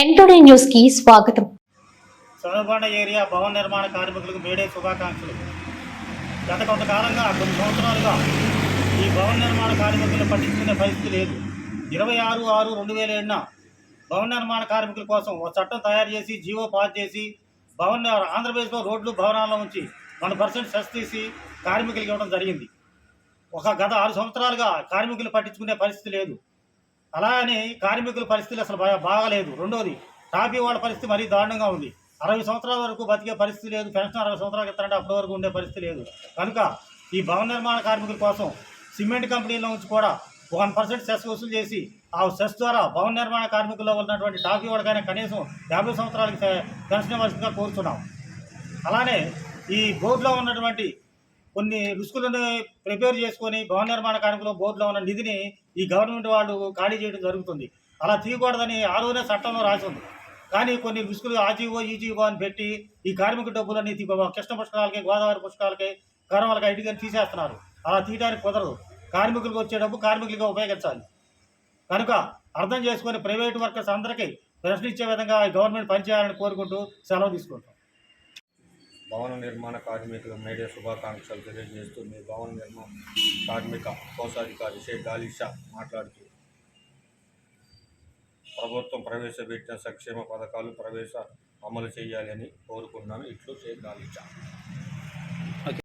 న్యూస్కి స్వాగతం. చదవబండ ఏరియా భవన నిర్మాణ కార్మికులకు మేడే శుభాకాంక్షలు. గత కొంతకాలంగా కొన్ని సంవత్సరాలుగా ఈ భవన నిర్మాణ కార్మికులను పట్టించుకునే పరిస్థితి లేదు. ఇరవై ఆరు ఆరు రెండు వేల ఏడున భవన నిర్మాణ కార్మికుల కోసం ఒక చట్టం తయారు చేసి జీవో పాస్ చేసి భవన ఆంధ్రప్రదేశ్లో రోడ్లు భవనాల్లో ఉంచి వన్ పర్సెంట్ సెస్ తీసి కార్మికులకు ఇవ్వడం జరిగింది. ఒక గత ఆరు సంవత్సరాలుగా కార్మికులు పట్టించుకునే పరిస్థితి లేదు. అలా అని కార్మికుల పరిస్థితులు అసలు బాగా రెండోది టాపీ వాళ్ళ పరిస్థితి మరీ దారుణంగా ఉంది. అరవై సంవత్సరాల వరకు బతికే పరిస్థితి లేదు పెన్షన్ అరవై సంవత్సరాలు ఇస్తారంటే అప్పటి వరకు ఉండే పరిస్థితి లేదు. కనుక ఈ భవన నిర్మాణ కార్మికుల కోసం సిమెంట్ కంపెనీలో నుంచి కూడా వన్ పర్సెంట్ సెస్ వసూలు చేసి ఆ సెస్ ద్వారా భవన నిర్మాణ కార్మికుల్లో ఉన్నటువంటి టాఫీ వాడకైనా కనీసం యాభై సంవత్సరాలకి పెన్షన్ ఇవ్వాల్సిందిగా కోరుతున్నాం అలానే ఈ బోర్డులో ఉన్నటువంటి కొన్ని రుసుకులను ప్రిపేర్ చేసుకొని భవన నిర్మాణ కార్మికుల బోర్డులో ఉన్న నిధిని ఈ గవర్నమెంట్ వాళ్ళు ఖాళీ చేయడం జరుగుతుంది. అలా తీయకూడదని ఆ రోజునే చట్టంలో రాసి ఉంది. కానీ కొన్ని రుసుకులు ఆజీవో ఈజీవో అని పెట్టి ఈ కార్మిక డబ్బులన్నీ కృష్ణ పుష్కరాలకి గోదావరి పుష్కరాలకి కరవాలకి ఐటికని తీసేస్తున్నారు. అలా తీయడానికి కుదరదు. కార్మికులకు వచ్చే డబ్బు కార్మికులుగా ఉపయోగించాలి. కనుక అర్థం చేసుకొని ప్రైవేట్ వర్కర్స్ అందరికీ ప్రశ్నించే విధంగా ఈ గవర్నమెంట్ పనిచేయాలని కోరుకుంటూ సెలవు తీసుకుంటాం భవన నిర్మాణ కార్మికుల మేడే శుభాకాంక్షలు తెలియజేస్తూ మీ భవన నిర్మాణ కార్మిక కోశాధికారి షేక్ గాలిషా మాట్లాడుతూ ప్రభుత్వం ప్రవేశపెట్టిన సంక్షేమ పథకాలు ప్రవేశ అమలు చేయాలని కోరుకున్నాను. ఇట్లు షేక్ గాలిషా